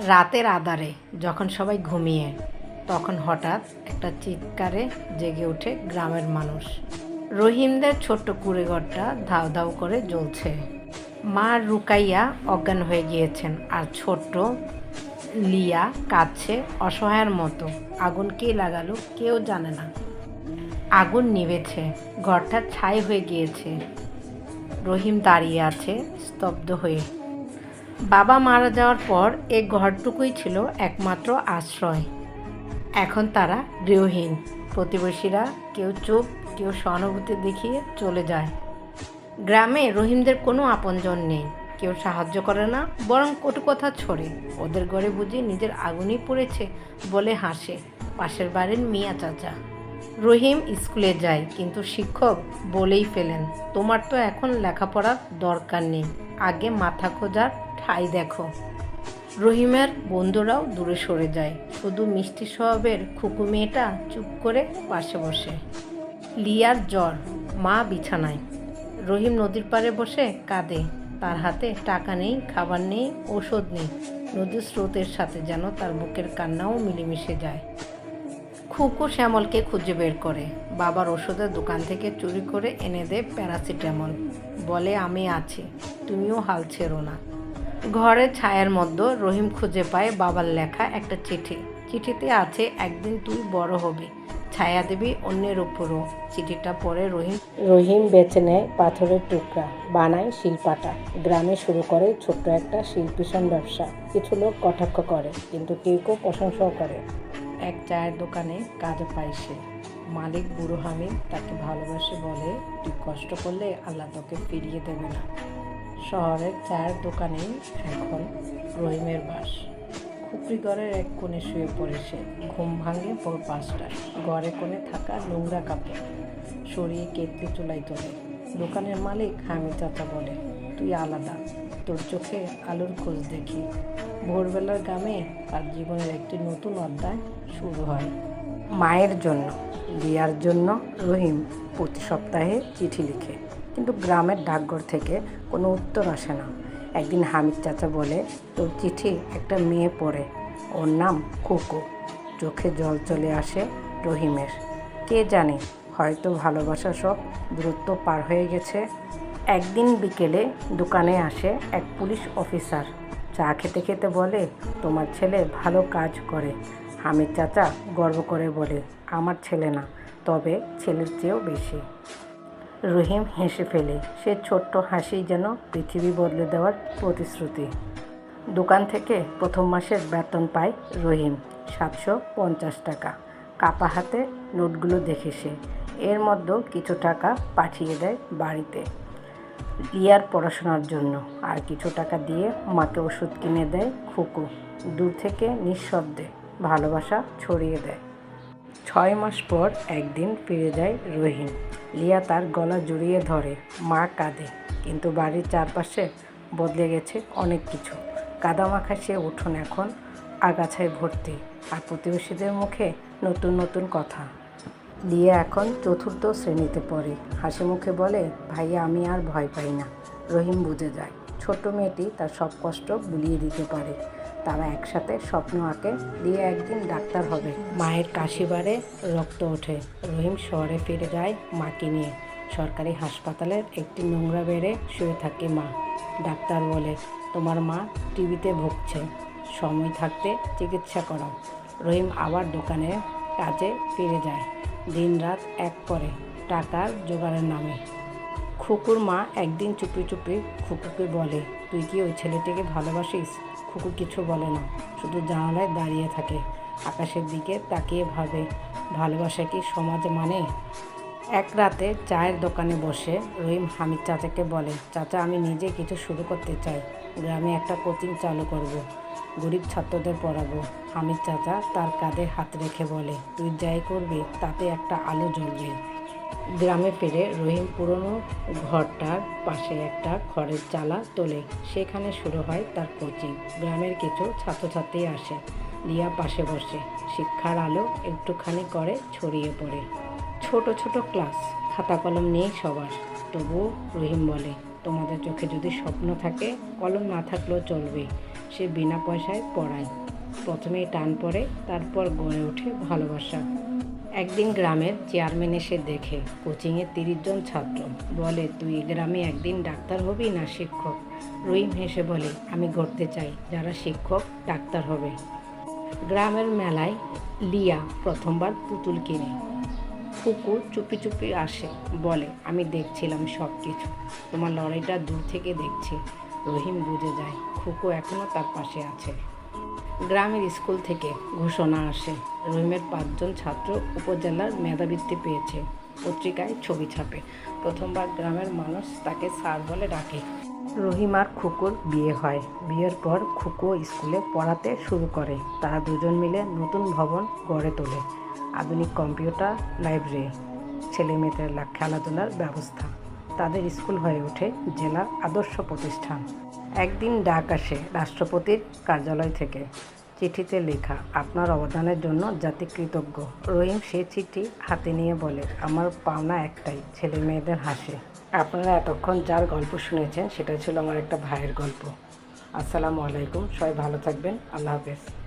রাতের আধারে যখন সবাই ঘুমিয়ে, তখন হঠাৎ একটা চিৎকারে জেগে ওঠে গ্রামের মানুষ। রহিমদের ছোট্ট কুড়েঘরটা ধাও ধাও করে জ্বলছে। মা রুকাইয়া অজ্ঞান হয়ে গিয়েছেন আর ছোট্ট লিয়া কাঁদছে অসহায়ের মতো। আগুন কে লাগালো কেউ জানে না। আগুন নিভেছে, ঘরটা ছাই হয়ে গিয়েছে। রহিম দাঁড়িয়ে আছে, স্তব্ধ হয়ে। বাবা মারা যাওয়ার পর এই ঘরটুকুই ছিল একমাত্র আশ্রয়। এখন তারা গৃহহীন। প্রতিবেশীরা কেউ চুপ, কেউ সহানুভূতি দেখিয়ে চলে যায়। গ্রামে রহিমদের কোনো আপনজন নেই। কেউ সাহায্য করে না, বরং কটু কথা ছড়ে। ওদের ঘরে বুঝি নিজের আগুনই পড়েছে বলে হাসে পাশের বাড়ির মিয়া চাচা। রহিম স্কুলে যায়, কিন্তু শিক্ষক বলেই ফেলেন, তোমার তো এখন লেখাপড়ার দরকার নেই, আগে মাথা খোঁজার ঠাই দেখো। রহিমের বন্ধুরাও দূরে সরে যায়, শুধু মিষ্টি স্বভাবের খুকু মেয়েটা চুপ করে পাশে বসে। লিয়ার জ্বর, মা বিছানায়। রহিম নদীর পাড়ে বসে কাঁদে, তার হাতে টাকা নেই, খাবার নেই ওষুধ নেই। নদীর স্রোতের সাথে যেন তার বুকের কান্নাও মিলেমিশে যায়। খুকু শ্যামলকে খুঁজে বের করে। বাবার ওষুধের দোকান থেকে চুরি করে এনে দেয় প্যারাসিটামল। বলে, আমি আছি, তুমিও হাল ছেড়ো না। ঘরের ছায়ার মধ্যে রহিম খুঁজে পায় বাবার লেখা একটা চিঠি। চিঠিতে আছে, একদিন তুই বড় হবি। ছায়া দেবী অন্যের উপরও। চিঠিটা পড়ে রহিম। রহিম বেছে নেয় পাথরের টুকরা, বানায় শিল্পাটা। গ্রামে শুরু করে ছোট্ট একটা শিল্পীষণ ব্যবসা। কিছু লোক কটাক্ষ করে, কিন্তু কেউ কেউ প্রশংসাও করে। এক চায়ের দোকানে কাজ পায় সে। মালিক বুড়ো হামিদ তাকে ভালোবাসে বলে, তুই কষ্ট করলে আল্লাহ তোকে ফিরিয়ে দেবে না। শহরের চায়ের দোকানেই এখন রহিমের বাস। খুপড়িগড়ের এক কোণে শুয়ে পড়ে সে। ঘুম ভাঙে ভোর পাঁচটায়। ঘরে কোণে থাকা নোংরা কাপড়। সরিয়ে কেটলি চুলাই তোলে। দোকানের মালিক হামিদ চাচা বলে, তুই আলাদা। তোর চোখে আলোর খোঁজ দেখি। ভোরবেলার গ্রামে তার জীবনের একটি নতুন অধ্যায় শুরু হয়। মায়ের জন্য বিয়ার জন্য রহিম প্রতি সপ্তাহে চিঠি লিখে। কিন্তু গ্রামের ডাকঘর থেকে কোনো উত্তর আসে না। একদিন হামিদ চাচা বলে, তোর চিঠি একটা মেয়ে পড়ে। ওর নাম কুকু চোখে জল চলে আসে রহিমের। কে জানে, হয়তো ভালোবাসা সব দূরত্ব পার হয়ে গেছে। একদিন বিকেলে দোকানে আসে এক পুলিশ অফিসার। চা খেতে খেতে বলে, তোমার ছেলে ভালো কাজ করে। হামিদ চাচা গর্ব করে বলে, আমার ছেলে না, তবে ছেলের চেয়েও বেশি। রহিম হেসে ফেলে, সে ছোট্ট হাসি যেন পৃথিবী বদলে দেওয়ার প্রতিশ্রুতি। দোকান থেকে প্রথম মাসের বেতন পায় রহিম, সাতশো পঞ্চাশ টাকা। কাপা হাতে নোটগুলো দেখে সে, এর মধ্যেও কিছু টাকা পাঠিয়ে দেয় বাড়িতে। রিয়ার পড়াশোনার জন্য। আর কিছু টাকা দিয়ে মাকে ওষুধ কিনে দেয় খুকু। দূর থেকে নিঃশব্দে ভালোবাসা ছড়িয়ে দেয়। ছয় মাস পর একদিন ফিরে যায় রহিম লিয়া তার গলা জড়িয়ে ধরে, মা কাঁদে, কিন্তু বাড়ির চারপাশে বদলে গেছে অনেক কিছু। কাদামাখা সে উঠোন এখন আগাছায় ভর্তি, আর প্রতিবেশীদের মুখে নতুন নতুন কথা। লিয়া এখন চতুর্থ শ্রেণীতে পড়ে। হাসি মুখে বলে, ভাইয়া, আমি আর ভয় পাই না। রহিম বুঝে যায় ছোট মেয়েটি তার সব কষ্ট বুলিয়ে দিতে পারে। তারা একসাথে স্বপ্ন আঁকে দিয়ে একদিন ডাক্তার হবে। মায়ের কাশিবারে রক্ত ওঠে। রহিম শহরে ফিরে যায় মাকে নিয়ে। সরকারি হাসপাতালের একটি নোংরা বেড়ে শুয়ে থাকে মা। ডাক্তার বলে, তোমার মা টিভিতে ভুগছে। সময় থাকতে চিকিৎসা করাও। রহিম আবার দোকানে কাজে ফিরে যায়। দিন রাত এক করে টাকার জোগাড়ের নামে। খুকুর মা একদিন চুপি চুপি খুকুকে বলে, তুই কি ওই ছেলেটিকে ভালোবাসিস? খুকু কিছু বলে না, শুধু জানালায় দাঁড়িয়ে থাকে। আকাশের দিকে তাকিয়ে ভাবে, ভালোবাসা কি সমাজ মানে? এক রাতে চায়ের দোকানে বসে রহিম হামিদ চাচাকে বলে, চাচা, আমি নিজে কিছু শুরু করতে চাই। গ্রামে একটা কোচিং চালু করব। গরিব ছাত্রদের পড়াবো। হামিদ চাচা তার কাঁধে হাত রেখে বলে, তুই যাই করবি, তাতে একটা আলো জ্বলবে। গ্রামে ফিরে রহিম পুরনো ঘরটার পাশে একটা খড়ের চালা তোলে। সেখানে শুরু হয় তার কোচিং। গ্রামের কিছু ছাত্রছাত্রী আসে। লিয়া পাশে বসে। শিক্ষার আলো একটুখানি করে ছড়িয়ে পড়ে। ছোট ছোট ক্লাস। খাতা কলম নেই সবার। তবুও রহিম বলে তোমাদের চোখে যদি স্বপ্ন থাকে, কলম না থাকলেও চলবে। সে বিনা পয়সায় পড়ায়। প্রথমেই টান পড়ে, তারপর গড়ে ওঠে ভালোবাসা। একদিন গ্রামের চেয়ারম্যান এসে দেখে, কোচিংয়ে তিরিশ জন ছাত্র। বলে, তুই গ্রামে একদিন ডাক্তার হবি না শিক্ষক? রহিম হেসে বলে, আমি গড়তে চাই, যারা শিক্ষক, ডাক্তার হবে। গ্রামের মেলায় লিয়া প্রথমবার পুতুল কিনে। ফুকু চুপি চুপি আসে, বলে, আমি দেখছিলাম সব কিছু তোমার লড়াইটা দূর থেকে দেখছি। রহিম বুঝে যায়, ফুকু এখনও তার পাশে আছে। গ্রামের স্কুল থেকে ঘোষণা আসে, রহিমের পাঁচজন ছাত্র উপজেলার মেধাবৃত্তি পেয়েছে পত্রিকায় ছবি ছাপে। প্রথমবার গ্রামের মানুষ তাকে স্যার বলে ডাকে। রহিম আর খুকুর বিয়ে হয়। বিয়ের পর খুকু স্কুলে পড়াতে শুরু করে। তারা দুজন মিলে নতুন ভবন গড়ে তোলে। আধুনিক কম্পিউটার লাইব্রেরি, ছেলে মেয়েদের খেলাধুলার ব্যবস্থা, তাদের স্কুল হয়ে ওঠে জেলার আদর্শ প্রতিষ্ঠান। একদিন ডাক আসে রাষ্ট্রপতির কার্যালয় থেকে। চিঠিতে লেখা, আপনার অবদানের জন্য জাতি কৃতজ্ঞ। রহিম সে চিঠি হাতে নিয়ে বলে, আমার পাওনা একটাই, ছেলে মেয়েদের হাসে। আপনারা এতক্ষণ যার গল্প শুনেছেন সেটা ছিল আমার একটা ভাইয়ের গল্প। আসসালামু আলাইকুম, সবাই ভালো থাকবেন, আল্লাহ হাফেজ।